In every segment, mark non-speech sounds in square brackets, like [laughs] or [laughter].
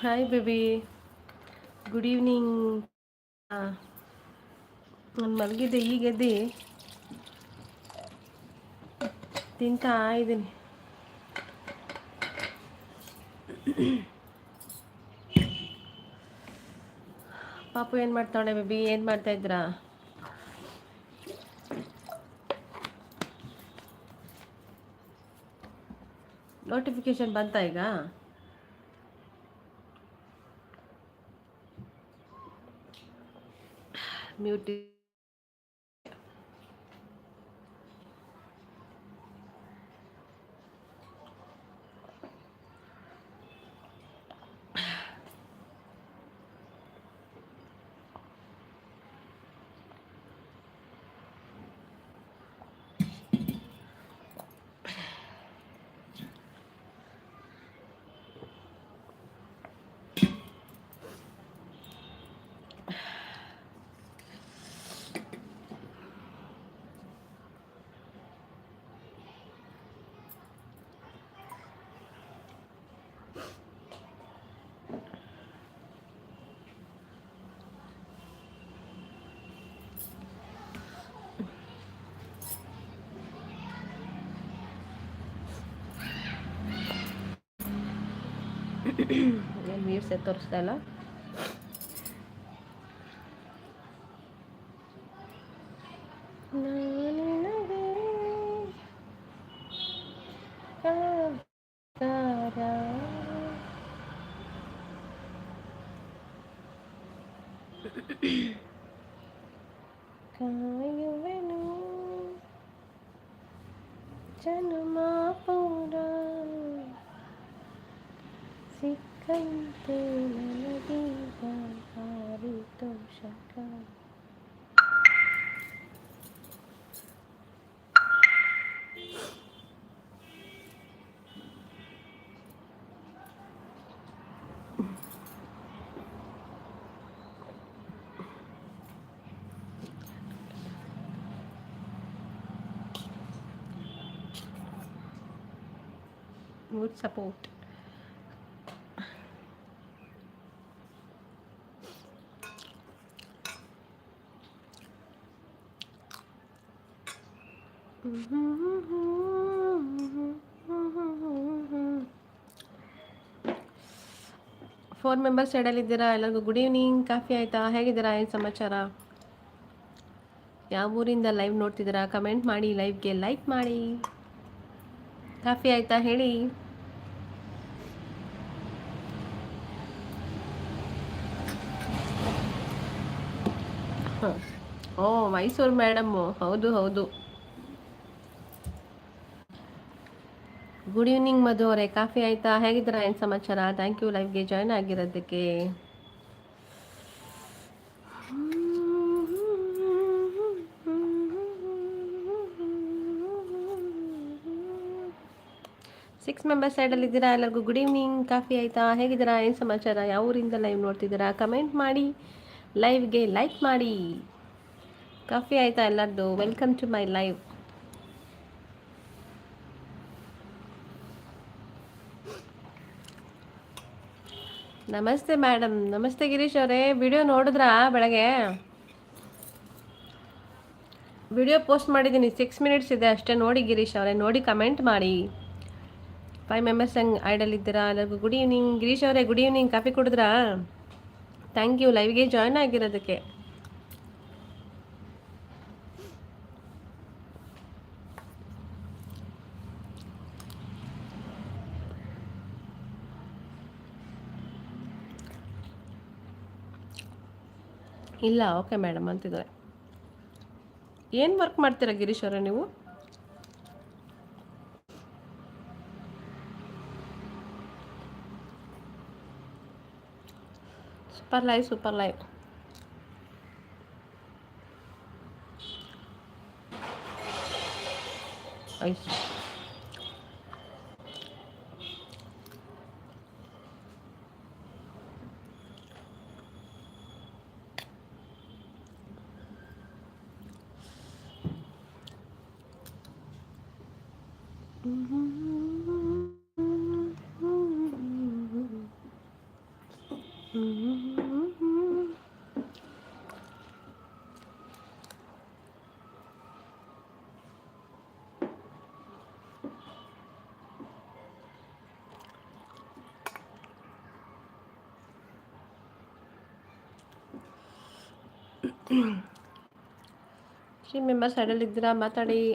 Hi baby good evening ನಾನು ಮಲಗಿದ್ದೆ, ಈಗ ತಿಂತಾ ಇದ್ದೀನಿ. ಪಾಪು ಏನು ಮಾಡ್ತಾಳೆ ಬೇಬಿ ಏನು ಮಾಡ್ತಾ ಇದ್ರಾ ನೋಟಿಫಿಕೇಶನ್ ಬಂತಾ ಈಗ? ಮ್ಯೂಟ್ ಏನು [laughs] el Mir se torce la would support. Four members ಇದ್ದೀರಾ? ಎಲ್ಲರಿಗೂ ಗುಡ್ ಈವ್ನಿಂಗ್ ಕಾಫಿ ಆಯ್ತಾ? ಹೇಗಿದ್ದೀರಾ? ಏನು ಸಮಾಚಾರ? ಯಾವ ಊರಿಂದ ಲೈವ್ ನೋಡ್ತಿದ್ದೀರಾ? ಕಮೆಂಟ್ ಮಾಡಿ ಲೈವ್ಗೆ ಲೈಕ್ ಮಾಡಿ. ಕಾಫಿ ಆಯ್ತಾ? ಹೇಳಿ. ಓ, ಮೈಸೂರು ಮೇಡಮ್ಮು ಹೌದು ಹೌದು. ಗುಡ್ ಈವ್ನಿಂಗ್ ಮಧು ಅವರೇ. ಕಾಫಿ ಆಯಿತಾ? ಹೇಗಿದ್ದೀರಾ? ಏನು ಸಮಾಚಾರ? ಥ್ಯಾಂಕ್ ಯು ಲೈವ್ಗೆ ಜಾಯ್ನ್ ಆಗಿರೋದಕ್ಕೆ. ಸಿಕ್ಸ್ ಮೆಂಬರ್ಸ್ ಸೈಡಲ್ಲಿದ್ದೀರಾ ಎಲ್ಲರಿಗೂ ಗುಡ್ ಈವ್ನಿಂಗ್ ಕಾಫಿ ಆಯಿತಾ? ಹೇಗಿದ್ದೀರಾ? ಏನು ಸಮಾಚಾರ? ಯಾವ ಊರಿಂದ ಲೈವ್ ನೋಡ್ತಿದ್ದೀರಾ? ಕಮೆಂಟ್ ಮಾಡಿ. ಲೈವ್ಗೆ ಲೈಕ್ ಮಾಡಿ. ಕಾಫಿ ಆಯಿತಾ ಎಲ್ಲರದು? ವೆಲ್ಕಮ್ ಟು ಮೈ ಲೈವ್ ನಮಸ್ತೆ ಮೇಡಮ್ ನಮಸ್ತೆ ಗಿರೀಶ್ ಅವರೇ. ವಿಡಿಯೋ ನೋಡಿದ್ರಾ ಬೆಳಗ್ಗೆ? ವಿಡಿಯೋ ಪೋಸ್ಟ್ ಮಾಡಿದ್ದೀನಿ ಸಿಕ್ಸ್ ಮಿನಿಟ್ಸ್ ಇದೆ ಅಷ್ಟೇ. ನೋಡಿ ಗಿರೀಶ್ ಅವರೇ. ನೋಡಿ ಕಮೆಂಟ್ ಮಾಡಿ. ಫೈವ್ ಮೆಂಬರ್ಸ್ ಹಂಗೆ ಐಡಲ್ ಇದ್ದೀರಾ? ಎಲ್ಲರಿಗೂ ಗುಡ್ ಈವ್ನಿಂಗ್ ಗಿರೀಶ್ ಅವರೇ ಗುಡ್ ಈವ್ನಿಂಗ್ ಕಾಫಿ ಕುಡಿದ್ರಾ? ಥ್ಯಾಂಕ್ ಯು ಲೈವ್ಗೆ ಜಾಯ್ನ್ ಆಗಿರೋದಕ್ಕೆ. ಇಲ್ಲ ಓಕೆ ಮೇಡಮ್ ಅಂತಿದ್ದಾರೆ. ಏನು ವರ್ಕ್ ಮಾಡ್ತೀರಾ ಗಿರೀಶ್ ಅವರೇ ನೀವು? ಸೂಪರ್ ಲೈವ್ ಸೂಪರ್ ಲೈವ್ ಐಸ್ Si member saya lagi drama tadi.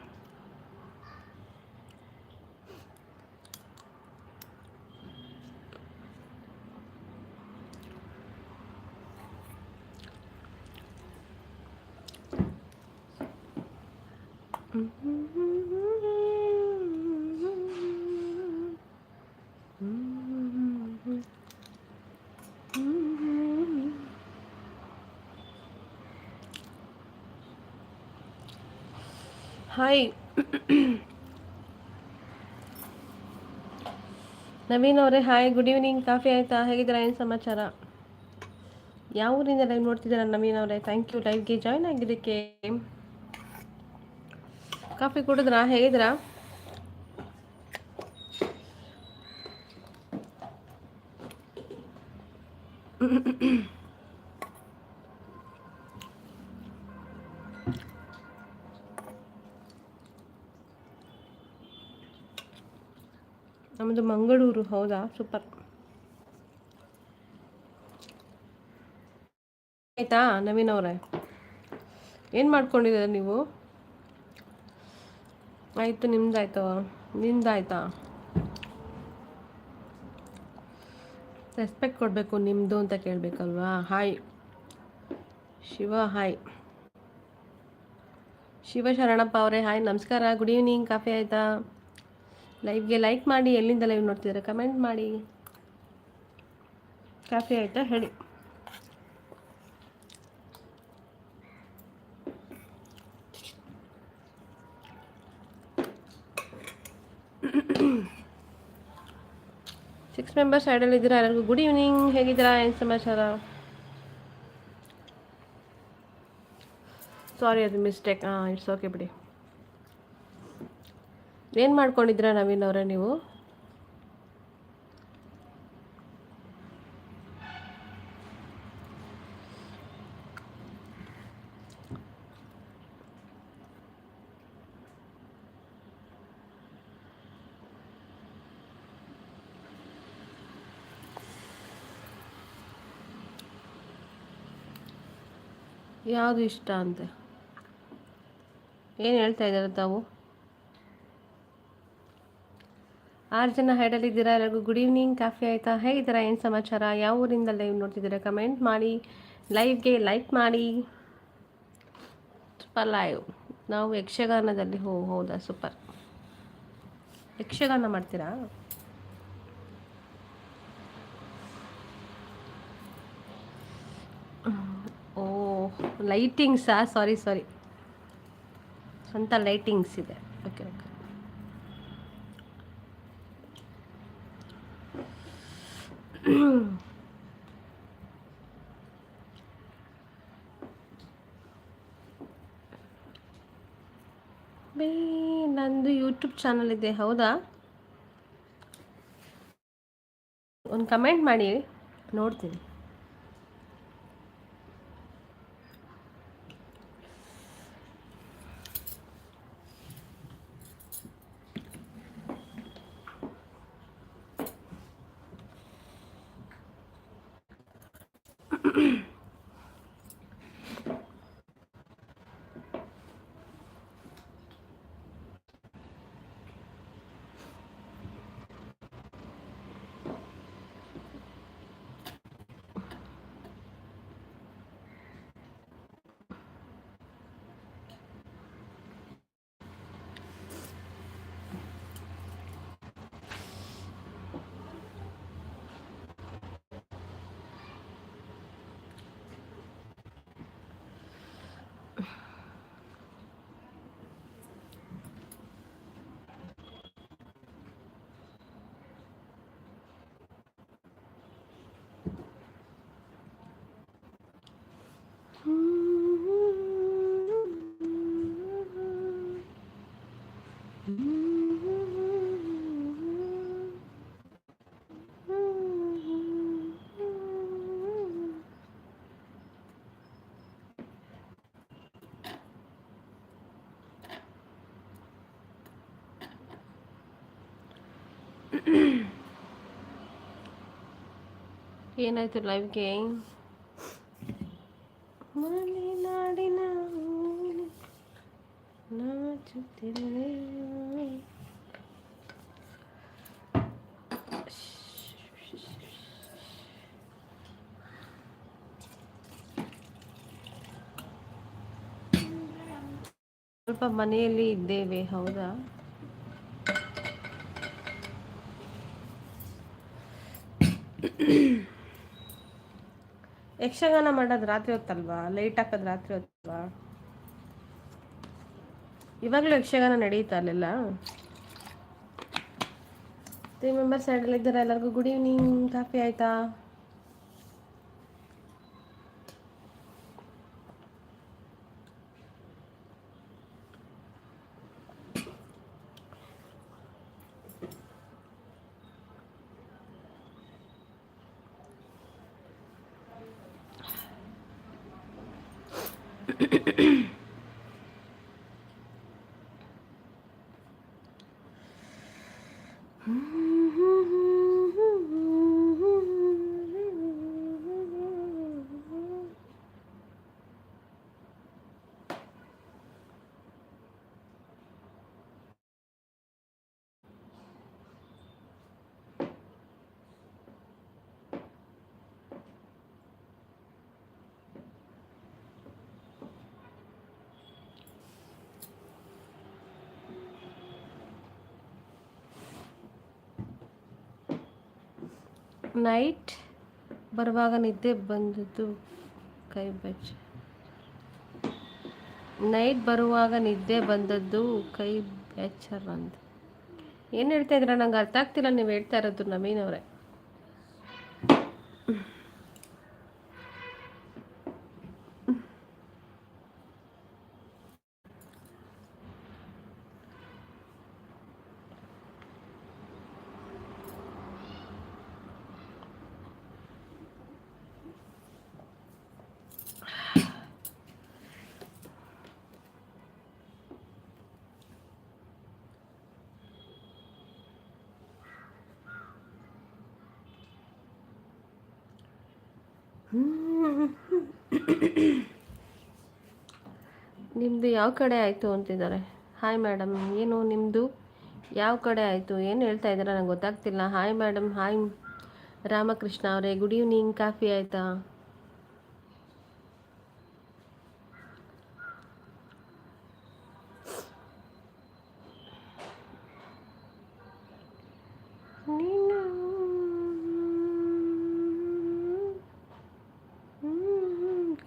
Naveen ಅವರೇ ಹಾಯ್ ಗುಡ್ ಈವ್ನಿಂಗ್ ಕಾಫಿ ಆಯಿತಾ? ಹೇಗಿದ್ದೀರಾ? ಏನು ಸಮಾಚಾರ? ಯಾವ ಊರಿಂದ ಲೈವ್ ನೋಡ್ತಿದ್ದೀರಾ ನವೀನ್ ಅವರೇ? ಥ್ಯಾಂಕ್ ಯು ಲೈವ್ಗೆ ಜಾಯ್ನ್ ಆಗಿದ್ದಕ್ಕೆ. ಕಾಫಿ ಕುಡಿದ್ರಾ? ಹೇಗಿದ್ದೀರಾ ನಮ್ಮದು ಮಂಗಳೂರು, ಹೌದಾ? ಸೂಪರ್. ಆಯ್ತಾ, ನವೀನ್ ಅವರೇ? ಏನು ಮಾಡ್ಕೊಂಡಿದ್ದೀರ ನೀವು? ಆಯಿತು, ನಿಮ್ದಾಯ್ತು? ನಿಮ್ದಾಯ್ತಾ? ರೆಸ್ಪೆಕ್ಟ್ ಕೊಡಬೇಕು ನಿಮ್ಮದು ಅಂತ ಕೇಳಬೇಕಲ್ವಾ? ಹಾಯ್ ಶಿವ ಹಾಯ್ ಶಿವ ಶರಣಪ್ಪ ಅವರೇ ಹಾಯ್ ನಮಸ್ಕಾರ ಗುಡ್ ಈವ್ನಿಂಗ್ ಕಾಫಿ ಆಯಿತಾ? ಲೈವ್ಗೆ ಲೈಕ್ ಮಾಡಿ, ಎಲ್ಲಿಂದ ಲೈವ್ ನೋಡ್ತಿದ್ದಾರೆ? ಕಮೆಂಟ್ ಮಾಡಿ. ಕಾಫಿ ಆಯಿತಾ? ಹೇಳಿ. ಸಿಕ್ಸ್ ಮೆಂಬರ್ಸ್ ಐಡಲ್ ಇದ್ದೀರಾ? ಎಲ್ಲರಿಗೂ ಗುಡ್ ಈವ್ನಿಂಗ್ ಹೇಗಿದ್ದೀರಾ? ಏನು ಸಮಾಚಾರ? ಸಾರಿ ಅದು ಮಿಸ್ಟೇಕ್ ಹಾಂ ಇಟ್ಸ್ ಓಕೆ ಬಿಡಿ. ಏನು ಮಾಡ್ಕೊಂಡಿದ್ದೀರಾ ನವೀನ್ ಅವರೇ ನೀವು? ಯಾವುದು ಇಷ್ಟ ಅಂತೆ? ಏನು ಹೇಳ್ತಾ ಇದ್ದಾರೆ ತಾವು? ಆರು ಜನ ಹೈಡಲ್ಲಿದ್ದೀರಾ ಎಲ್ಲರಿಗೂ ಗುಡ್ ಈವ್ನಿಂಗ್ ಕಾಫಿ ಆಯಿತಾ? ಹೇಗಿದ್ದೀರಾ? ಏನು ಸಮಾಚಾರ? ಯಾವ ಊರಿಂದ ಲೈವ್ ನೋಡ್ತಿದ್ದೀರಾ? ಕಮೆಂಟ್ ಮಾಡಿ. ಲೈವ್ಗೆ ಲೈಕ್ ಮಾಡಿ. ಸೂಪರ್ ಲೈವ್ ನಾವು ಯಕ್ಷಗಾನದಲ್ಲಿ ಹೋ, ಹೌದಾ? ಸೂಪರ್ ಯಕ್ಷಗಾನ ಮಾಡ್ತೀರಾ? ಓ ಲೈಟಿಂಗ್ಸಾ ಸಾರಿ ಸಾರಿ ಸ್ವಂತ ಲೈಟಿಂಗ್ಸ್ ಇದೆ. ಓಕೆ ಓಕೆ [clears throat] ಬೇ ನಂದು ಯೂಟ್ಯೂಬ್ ಚಾನಲ್ ಇದೆ ಹೌದಾ? ಒಂದು ಕಮೆಂಟ್ ಮಾಡಿ ನೋಡ್ತೀನಿ. mm [clears throat] ಏನಾಯ್ತು ಲೈವ್ಗೆ ಮನೆ ನಾಡಿನ ಸ್ವಲ್ಪ ಮನೆಯಲ್ಲಿ ಇದ್ದೇವೆ ಹೌದಾ? ಯಕ್ಷಗಾನ ಮಾಡೋದು ರಾತ್ರಿ ಹೊತ್ತಲ್ವಾ? ಲೈಟ್ ಹಾಕೋದು ರಾತ್ರಿ ಹೊತ್ತಲ್ವಾ? ಇವಾಗಲೂ ಯಕ್ಷಗಾನ ನಡೀತಾ ಅಲ್ಲೆಲ್ಲ ತ್ರೀ ಮೆಂಬರ್ಸ್ ಇದ್ದಾರೆ ಎಲ್ಲರಿಗೂ? ಗುಡ್ ಈವ್ನಿಂಗ್ ಕಾಫಿ ಆಯ್ತಾ? ನೈಟ್ ಬರುವಾಗ ನಿದ್ದೆ ಬಂದದ್ದು ಕೈ ಬೆಚ್ಚ ನೈಟ್ ಬರುವಾಗ ನಿದ್ದೆ ಬಂದದ್ದು ಕೈ ಬೆಚ್ಚರ್ ಅಂತ ಏನು ಹೇಳ್ತಾ ಇದ್ದೀರಾ? ನಂಗೆ ಅರ್ಥ ಆಗ್ತಿಲ್ಲ. ನೀವು ಹೇಳ್ತಾ ಇರೋದು ನವೀನವ್ರೆ ನಿಮ್ಮದು ಯಾವ ಕಡೆ ಆಯಿತು ಅಂತಿದ್ದಾರೆ? ಹಾಯ್ ಮೇಡಮ್ ಏನು ನಿಮ್ಮದು ಯಾವ ಕಡೆ ಆಯಿತು? ಏನು ಹೇಳ್ತಾ ಇದ್ದಾರೆ? ನಂಗೆ ಗೊತ್ತಾಗ್ತಿಲ್ಲ. ಹಾಯ್ ಮೇಡಮ್ ಹಾಯ್ ರಾಮಕೃಷ್ಣ ಅವರೇ ಗುಡ್ ಈವ್ನಿಂಗ್ ಕಾಫಿ ಆಯಿತಾ?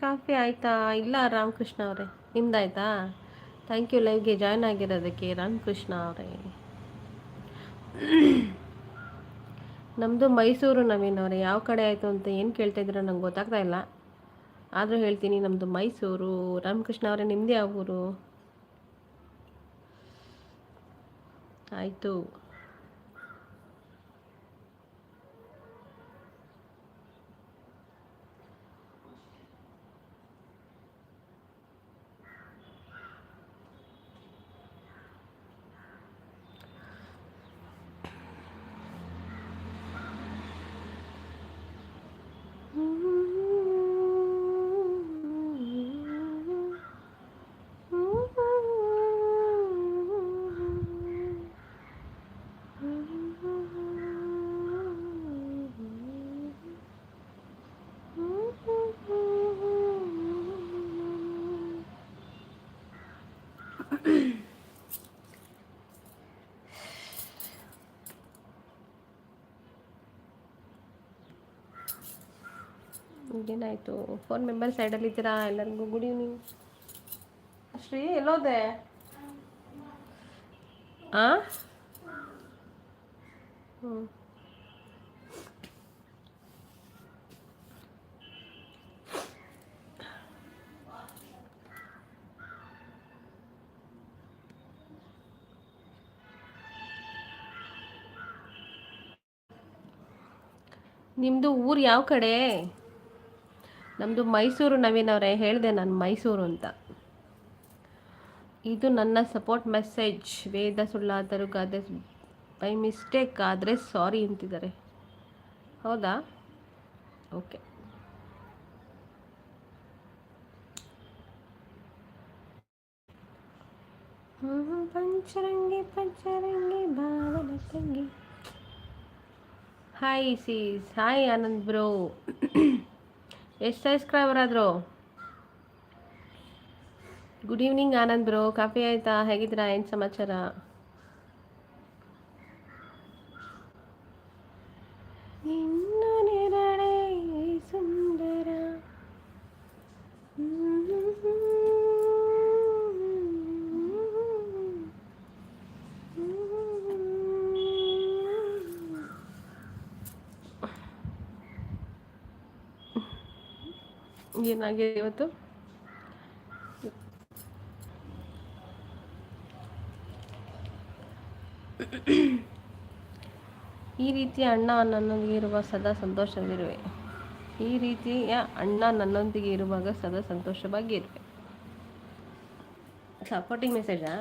ಕಾಫಿ ಆಯಿತಾ? ಇಲ್ಲ ರಾಮಕೃಷ್ಣ ಅವರೇ. ನಿಮ್ದಾಯ್ತಾ? ಥ್ಯಾಂಕ್ ಯು ಲೈವ್ಗೆ ಜಾಯ್ನ್ ಆಗಿರೋದಕ್ಕೆ ರಾಮಕೃಷ್ಣ ಅವರೇ. ನಮ್ಮದು ಮೈಸೂರು ನವೀನ್ ಅವರೇ, ಯಾವ ಕಡೆ ಆಯಿತು ಅಂತ ಏನು ಕೇಳ್ತಾ ನಂಗೆ ಗೊತ್ತಾಗ್ತಾ ಇಲ್ಲ. ಆದರೂ ಹೇಳ್ತೀನಿ ನಮ್ಮದು ಮೈಸೂರು. ರಾಮಕೃಷ್ಣ ಅವರೇ ನಿಮ್ಮದೇ ಯಾವ ಊರು? ಆಯಿತು. ಏನಾಯಿತು ಫೋನ್ ಮೆಂಬರ್ ಸೈಡಲ್ಲಿ ಇದ್ದೀರಾ? ಎಲ್ಲರಿಗೂ ಗುಡ್ ಈವ್ನಿಂಗ್ ಶ್ರೀ ಎಲ್ಲೋದೆ? ಆ? ನಿಮ್ಮದು ಊರು ಯಾವ ಕಡೆ? ನಮ್ಮದು ಮೈಸೂರು ನವೀನ್ ಅವರೇ, ಹೇಳಿದೆ ನಾನು ಮೈಸೂರು ಅಂತ. ಇದು ನನ್ನ ಸಪೋರ್ಟ್ ಮೆಸೇಜ್ ವೇದ ಸುಳ್ಳಾದರೂ ಗಾದೆ ಬೈ ಮಿಸ್ಟೇಕ್ ಆದರೆ ಸಾರಿ ಅಂತಿದ್ದಾರೆ. ಹೌದಾ? ಓಕೆ ಪಂಚರಂಗಿ ಪಂಚರಂಗಿ, ಭಾವನ ತಂಗಿ. Hi sis hi Anand bro ಎಷ್ಟು ಸಬ್ಸ್ಕ್ರೈಬರ್ ಆದರು? Good evening Anand bro coffee ಆಯಿತಾ? ಹೇಗಿದ್ದೀರಾ? ಏನು ಸಮಾಚಾರ? ಏನಾಗಿದೆ ಇವತ್ತು? ಈ ರೀತಿಯ ಅಣ್ಣ ನನ್ನೊಂದಿಗೆ ಇರುವ ಸದಾ ಸಂತೋಷವಿರುವೆ. ಈ ರೀತಿಯ ಅಣ್ಣ ನನ್ನೊಂದಿಗೆ ಇರುವಾಗ ಸದಾ ಸಂತೋಷವಾಗಿ ಇರುವೆ. ಸಪೋರ್ಟಿಂಗ್ ಮೆಸೇಜಾ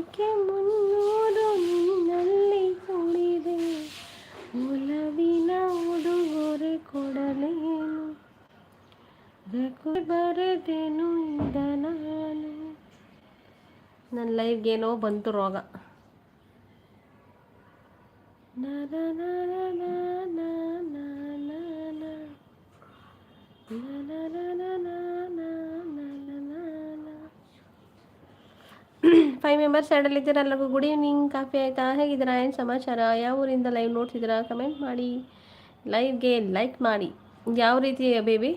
ಬಯಕೆ ಮುನ್ನೂರು ನಿನ್ನಲ್ಲಿ ಕುಡಿದೆ ಒಲವಿನ ಉಡುಗೊರೆ ಕೊಡಲೇನು ರಕು ಬರೆದೇನು ಇಂದ ನಾನು ನನ್ನ ಲೈಫ್ಗೇನೋ ಬಂತು ರೋಗ ನರ ನರ ನರ ನರ ಫೈವ್ ಮೆಂಬರ್ಸ್ ಇದ್ದೀರಾ ಎಲ್ಲರಿಗೂ ಗುಡ್ ಈವ್ನಿಂಗ್ ಕಾಫಿ ಆಯಿತಾ? ಹೇಗಿದ್ದೀರಾ? ಏನು ಸಮಾಚಾರ? ಯಾವ ಊರಿಂದ ಲೈವ್ ನೋಡ್ತಿದ್ದೀರಾ? ಕಮೆಂಟ್ ಮಾಡಿ. ಲೈವ್ಗೆ ಲೈಕ್ ಮಾಡಿ. ಯಾವ ರೀತಿ ಬೇಬಿ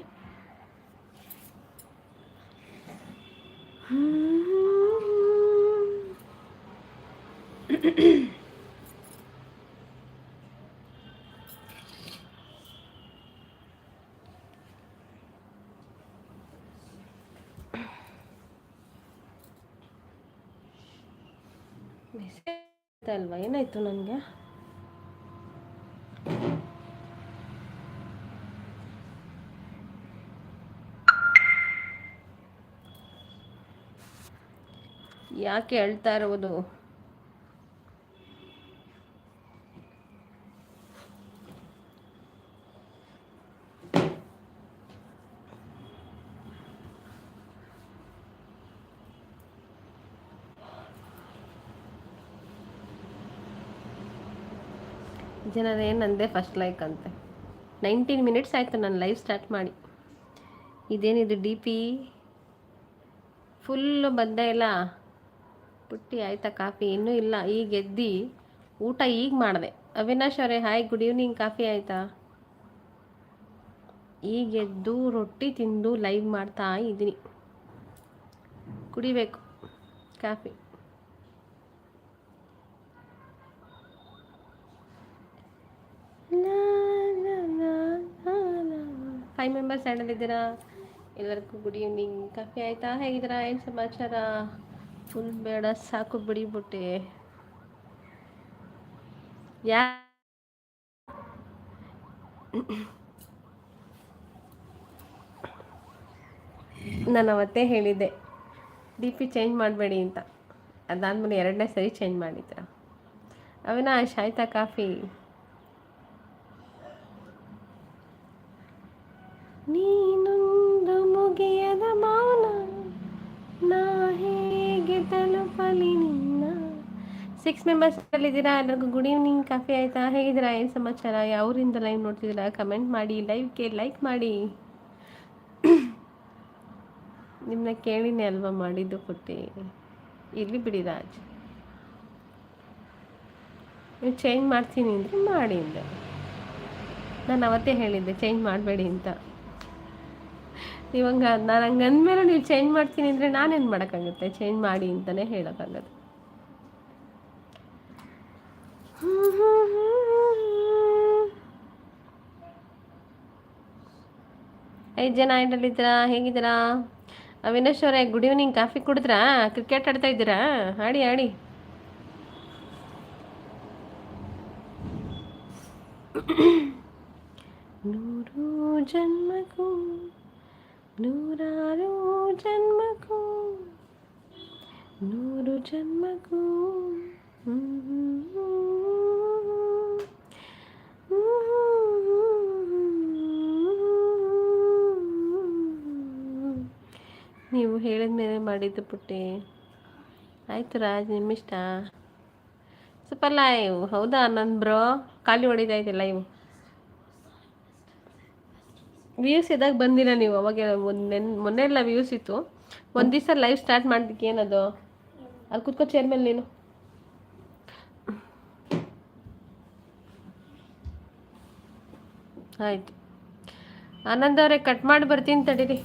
ಏನಾಯ್ತು ನನಗೆ. ಯಾಕೆ ಹೇಳ್ತಾ ಇರುವುದು ಜನರು ಏನಂದೆ ಫಸ್ಟ್ ಲೈಕ್ ಅಂತೆ. ನೈನ್ಟೀನ್ ಮಿನಿಟ್ಸ್ ಆಯಿತು ನಾನು ಲೈವ್ ಸ್ಟಾರ್ಟ್ ಮಾಡಿ. ಇದೇನಿದು ಡಿ ಪಿ ಫುಲ್ಲು ಬಂದೇ ಇಲ್ಲ ಪುಟ್ಟಿ ಆಯ್ತಾ ಕಾಫಿ? ಇನ್ನೂ ಇಲ್ಲ. ಈಗ ಎದ್ದು ಊಟ ಈಗ ಮಾಡಿದೆ. ಅವಿನಾಶ್ ಅವರೇ ಹಾಯ್ ಗುಡ್ ಈವ್ನಿಂಗ್ ಕಾಫಿ ಆಯಿತಾ? ಈಗ ಎದ್ದು ರೊಟ್ಟಿ ತಿಂದು ಲೈವ್ ಮಾಡ್ತಾ ಇದ್ದೀನಿ. ಕುಡಿಬೇಕು ಕಾಫಿ. ಫೈವ್ ಮೆಂಬರ್ಸ್ ಇದ್ದೀರಾ ಎಲ್ಲರಿಗೂ ಗುಡ್ ಈವ್ನಿಂಗ್ ಕಾಫಿ ಆಯಿತಾ? ಹೇಗಿದ್ದೀರಾ? ಏನು ಸಮಾಚಾರ? ಫುಲ್ ಬೇಡ, ಸಾಕು ಬಿಡಿಬಿಟ್ಟೆ ಯಾ ನಾನು ಅವತ್ತೇ ಹೇಳಿದ್ದೆ. ಡಿ ಪಿ ಚೇಂಜ್ ಮಾಡಬೇಡಿ ಅಂತ. ಅದಾದ್ಮೇಲೆ ಎರಡನೇ ಸರಿ ಚೇಂಜ್ ಮಾಡಿದ್ರ? ಅವಿನಾಶ್, ಆಯ್ತಾ ಕಾಫಿ? ನೀನೊಂದು ಮುಗಿಯದ ಮೌನ, ನಾ ಹೇಗೆ ತಲುಪಲಿ ನಿನ್ನ? ಸಿಕ್ಸ್ ಮೆಂಬರ್ಸ್ ಇದ್ದೀರಾ? ಎಲ್ಲರಿಗೂ ಗುಡ್ ಈವ್ನಿಂಗ್ ಕಾಫಿ ಆಯಿತಾ? ಹೇಗಿದ್ದೀರಾ? ಏನು ಸಮಾಚಾರ? ಯಾವ್ರಿಂದ ಲೈವ್ ನೋಡ್ತಿದ್ದೀರಾ? ಕಮೆಂಟ್ ಮಾಡಿ ಲೈವ್ಗೆ ಲೈಕ್ ಮಾಡಿ. [coughs] ನಿಮ್ಮನ್ನ ಕೇಳಿನೇ ಅಲ್ವಾ ಮಾಡಿದ್ದು ಕೊಟ್ಟಿ ಇಲ್ಲಿ ಬಿಡಿ ರಾಜ್. ನೀವು ಚೇಂಜ್ ಮಾಡ್ತೀನಿ ಅಂದರೆ ಮಾಡಿ ನಾನು ಅವತ್ತೇ ಹೇಳಿದ್ದೆ ಚೇಂಜ್ ಮಾಡಬೇಡಿ ಅಂತ. ಇವಾಗ ನಾನು ಹಂಗೆ ಅಂದಮೇಲೆ ನೀವು ಚೇಂಜ್ ಮಾಡ್ತೀನಿ ಅಂದರೆ ನಾನೇನು ಮಾಡೋಕ್ಕಾಗುತ್ತೆ? ಚೇಂಜ್ ಮಾಡಿ ಅಂತಲೇ ಹೇಳೋಕ್ಕಾಗದು ಐದು ಜನ ಆಯ್ಡಲ್ಲಿದ್ದೀರಾ ಹೇಗಿದ್ದೀರಾ? ಅವಿನಾಶ್ ಅವರೇ ಗುಡ್ ಈವ್ನಿಂಗ್ ಕಾಫಿ ಕುಡಿದ್ರಾ? ಕ್ರಿಕೆಟ್ ಆಡ್ತಾ ಇದ್ದೀರಾ? ಆಡಿ ಆಡಿ. ನೂರು ಜನ್ಮಕ್ಕೂ ನೂರಾರು ಜನ್ಮಕ್ಕೂ ನೂರು ಜನ್ಮಕ್ಕೂ ನೀವು ಹೇಳಿದ ಮೇಲೆ ಮಾಡಿದ್ದು ಪುಟ್ಟಿ ಆಯಿತು ರಾಜ್ ನಿಮ್ಮಿಷ್ಟ ಸ್ವಲ್ಪ ಲೈವ್ ಹೌದಾ ನನ್ನ ಬ್ರೋ ಖಾಲಿ ಹೊಡಿತೈತೆ ಲೈವ್ ವ್ಯೂಸ್ ಇದ್ದಾಗ ಬಂದಿಲ್ಲ ನೀವು, ಅವಾಗ ಮೊನ್ನೆ ಮೊನ್ನೆ ಎಲ್ಲ ವ್ಯೂಸ್ ಇತ್ತು. ಒಂದು ದಿವಸ ಲೈವ್ ಸ್ಟಾರ್ಟ್ ಮಾಡಿದ್ದಕ್ಕೆ ಏನದು? ಅಲ್ಲಿ ಕುತ್ಕೋ ಚೇರ್ ಮೇಲೆ ನೀನು. ಆಯಿತು. ಆನಂದ್ ಅವರೇ ಕಟ್ ಮಾಡಿ ಬರ್ತೀನಿ ತಡೀರಿ.